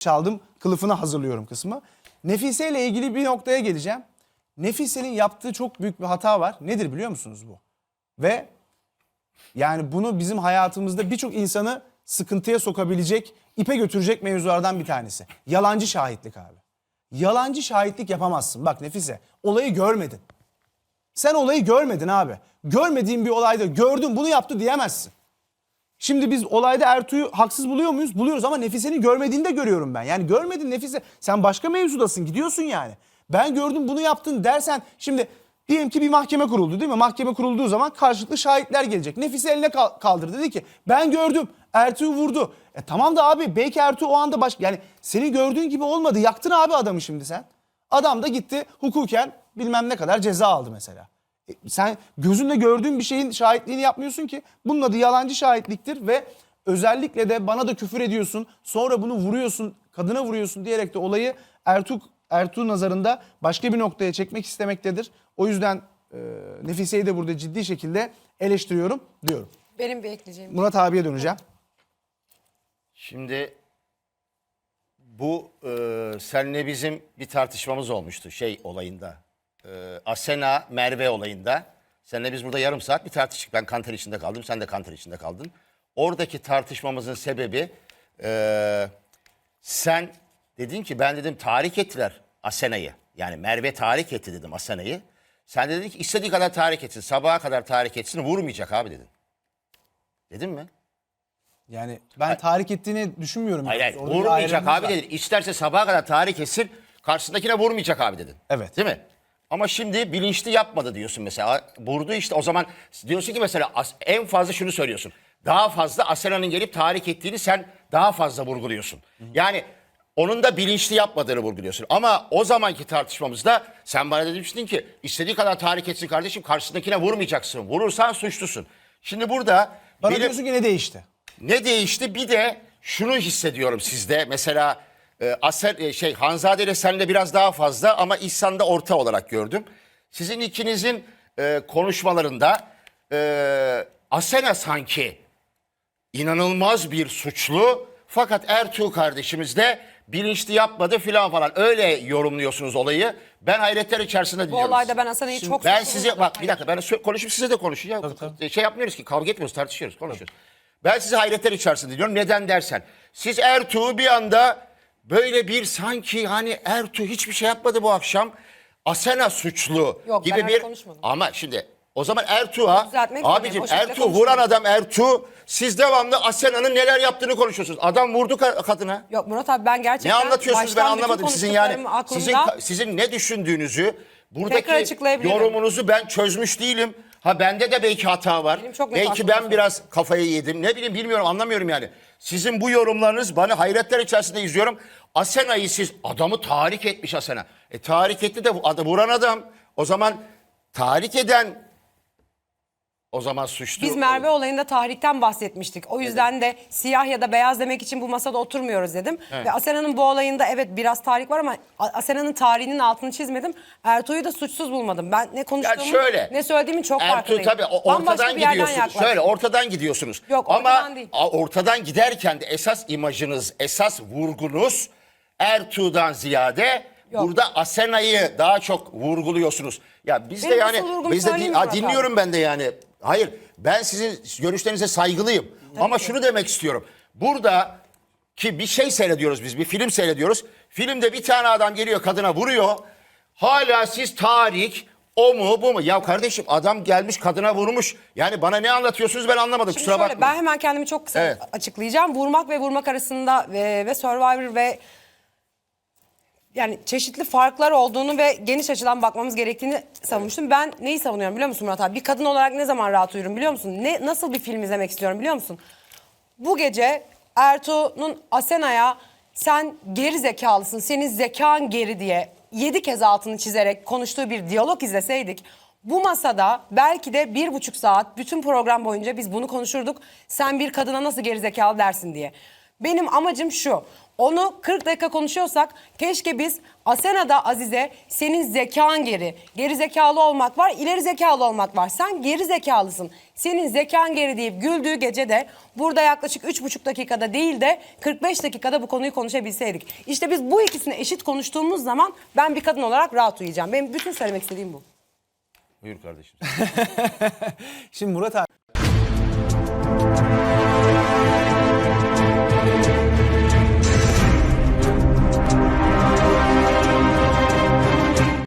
çaldım kılıfını hazırlıyorum kısmı. Nefise ile ilgili bir noktaya geleceğim. Nefise'nin yaptığı çok büyük bir hata var. Nedir biliyor musunuz bu? Ve yani bunu bizim hayatımızda birçok insanı sıkıntıya sokabilecek, ipe götürecek mevzulardan bir tanesi. Yalancı şahitlik abi. Yalancı şahitlik yapamazsın. Bak Nefise, olayı görmedin. Sen olayı görmedin abi. Görmediğin bir olayda gördün bunu yaptı diyemezsin. Şimdi biz olayda Ertuğ'u haksız buluyor muyuz? Buluyoruz ama Nefise'ni görmediğini de görüyorum ben. Yani görmedin Nefise. Sen başka mevzudasın gidiyorsun yani. Ben gördüm bunu yaptın dersen şimdi diyelim ki bir mahkeme kuruldu değil mi? Mahkeme kurulduğu zaman karşılıklı şahitler gelecek. Nefise eline kal- kaldırdı dedi ki ben gördüm Ertuğ'u vurdu. E tamam da abi belki Ertuğ o anda baş... Yani seni gördüğün gibi olmadı. Yaktın abi adamı şimdi sen. Adam da gitti hukuken bilmem ne kadar ceza aldı mesela. Sen gözünle gördüğün bir şeyin şahitliğini yapmıyorsun ki. Bunun adı yalancı şahitliktir ve özellikle de bana da küfür ediyorsun. Sonra bunu vuruyorsun, kadına vuruyorsun diyerek de olayı Ertuğ, Ertuğ nazarında başka bir noktaya çekmek istemektedir. O yüzden e, Nefise'yi de burada ciddi şekilde eleştiriyorum diyorum. Benim bir ekleyeceğim. Murat abiye döneceğim. Şimdi bu e, senle bizim bir tartışmamız olmuştu şey olayında. E, Asena Merve olayında. Seninle biz burada yarım saat bir tartıştık. Ben kanter içinde kaldım, sen de kanter içinde kaldın. Oradaki tartışmamızın sebebi e, sen dedin ki ben dedim tahrik ettiler Asena'yı. Yani Merve tahrik etti dedim Asena'yı. Sen de dedin ki istediği kadar tahrik etsin, sabaha kadar tahrik etsin vurmayacak abi dedin. Dedin mi? Yani ben tahrik ettiğini düşünmüyorum. Hayır hayır Orada bir vurmayacak ayrımımız abi var. dedin. İsterse sabaha kadar tahrik etsin karşısındakine vurmayacak abi dedin. Evet. Değil mi? Ama şimdi bilinçli yapmadı diyorsun mesela. Vurdu işte o zaman diyorsun ki mesela en fazla şunu söylüyorsun. Daha fazla Asena'nın gelip tahrik ettiğini sen daha fazla vurguluyorsun. Yani onun da bilinçli yapmadığını vurguluyorsun. Ama o zamanki tartışmamızda sen bana demiştin ki istediği kadar tahrik etsin kardeşim karşısındakine vurmayacaksın. Vurursan suçlusun. Şimdi burada Bana benim- diyorsun ki ne değişti? ne değişti? Bir de şunu hissediyorum sizde. Mesela e, Aser e, şey Hanzade ile senle biraz daha fazla ama İhsan'da orta olarak gördüm. Sizin ikinizin e, konuşmalarında e, Asena sanki inanılmaz bir suçlu fakat Ertuğ kardeşimiz de bilinçli yapmadı filan falan. Öyle yorumluyorsunuz olayı. Ben hayretler içerisinde Bu dinliyorum. olayda ben Hasan'ı çok Ben suçlu size buldum. bak bir dakika ben sö- konuşup size de konuşacağım. Şey yapmıyoruz ki kavga etmiyoruz tartışıyoruz konuşuyoruz. Ben sizi hayretler içerisinde dinliyorum. Neden dersen. Siz Ertuğ'u bir anda böyle bir sanki hani Ertuğ hiçbir şey yapmadı bu akşam. Asena suçlu Yok, ben gibi öyle bir konuşmadım. ama şimdi o zaman Ertuğ'a Düzeltmek abicim o şekilde Ertuğ vuran adam Ertuğ siz devamlı Asena'nın neler yaptığını konuşuyorsunuz. Adam vurdu ka- kadına. Yok Murat abi ben Ne gerçekten anlatıyorsunuz ben baştan bütün anlamadım. Sizin yani konuştuklarım sizin aklımda. sizin ne düşündüğünüzü Tekrar buradaki açıklayabilirim. yorumunuzu ben çözmüş değilim. Ha bende de belki hata var. Benim çok net belki ben biraz kafayı yedim. Ne bileyim bilmiyorum anlamıyorum yani. Sizin bu yorumlarınız bana hayretler içerisinde izliyorum. Asena'yı siz adamı tahrik etmiş Asena. E tahrik etti de vuran adam. O zaman tahrik eden o zaman suçlu. Biz Merve olayında tahrikten bahsetmiştik. O yüzden de siyah ya da beyaz demek için bu masada oturmuyoruz dedim. Ve Asena'nın bu olayında evet biraz tahrik var ama A- Asena'nın tarihinin altını çizmedim. Ertuğ'u da suçsuz bulmadım. Ben ne konuştuğumu şöyle, ne söylediğimin çok Ertuğ farkındayım. tabii o- Bambaşka ortadan bir yerden gidiyorsunuz. yaklaştım. Şöyle ortadan gidiyorsunuz. Yok, Ama ortadan değil. a- ortadan giderken de esas imajınız, esas vurgunuz Ertuğ'dan ziyade Yok. burada Asena'yı daha çok vurguluyorsunuz. Ya biz de yani nasıl vurgum biz de söyleyeyim din- ha, Murat abi. dinliyorum ben de yani. Hayır ben sizin görüşlerinize saygılıyım. Ama şunu demek istiyorum. Burada ki bir şey seyrediyoruz biz, bir film seyrediyoruz. Filmde bir tane adam geliyor kadına vuruyor. Hala siz tarih, o mu bu mu? Ya kardeşim adam gelmiş kadına vurmuş. Yani bana ne anlatıyorsunuz ben anlamadım Şimdi kusura şöyle, bakmayın. ben hemen kendimi çok kısa Evet. açıklayacağım. Vurmak ve vurmak arasında ve, ve Survivor ve yani çeşitli farklar olduğunu ve geniş açıdan bakmamız gerektiğini savunmuştum. Ben neyi savunuyorum biliyor musun Murat abi? Bir kadın olarak ne zaman rahat uyurum biliyor musun? Ne nasıl bir film izlemek istiyorum biliyor musun? Bu gece Ertuğ'un Asena'ya sen geri zekalısın, senin zekan geri diye yedi kez altını çizerek konuştuğu bir diyalog izleseydik bu masada belki de bir buçuk saat bütün program boyunca biz bunu konuşurduk. Sen bir kadına nasıl geri zekalı dersin diye. Benim amacım şu. Onu 40 dakika konuşuyorsak keşke biz Asena'da Azize senin zekan geri. Geri zekalı olmak var, ileri zekalı olmak var. Sen geri zekalısın. Senin zekan geri deyip güldüğü gece de burada yaklaşık 3,5 dakikada değil de 45 dakikada bu konuyu konuşabilseydik. İşte biz bu ikisini eşit konuştuğumuz zaman ben bir kadın olarak rahat uyuyacağım. Benim bütün söylemek istediğim bu. Buyur kardeşim. Şimdi Murat abi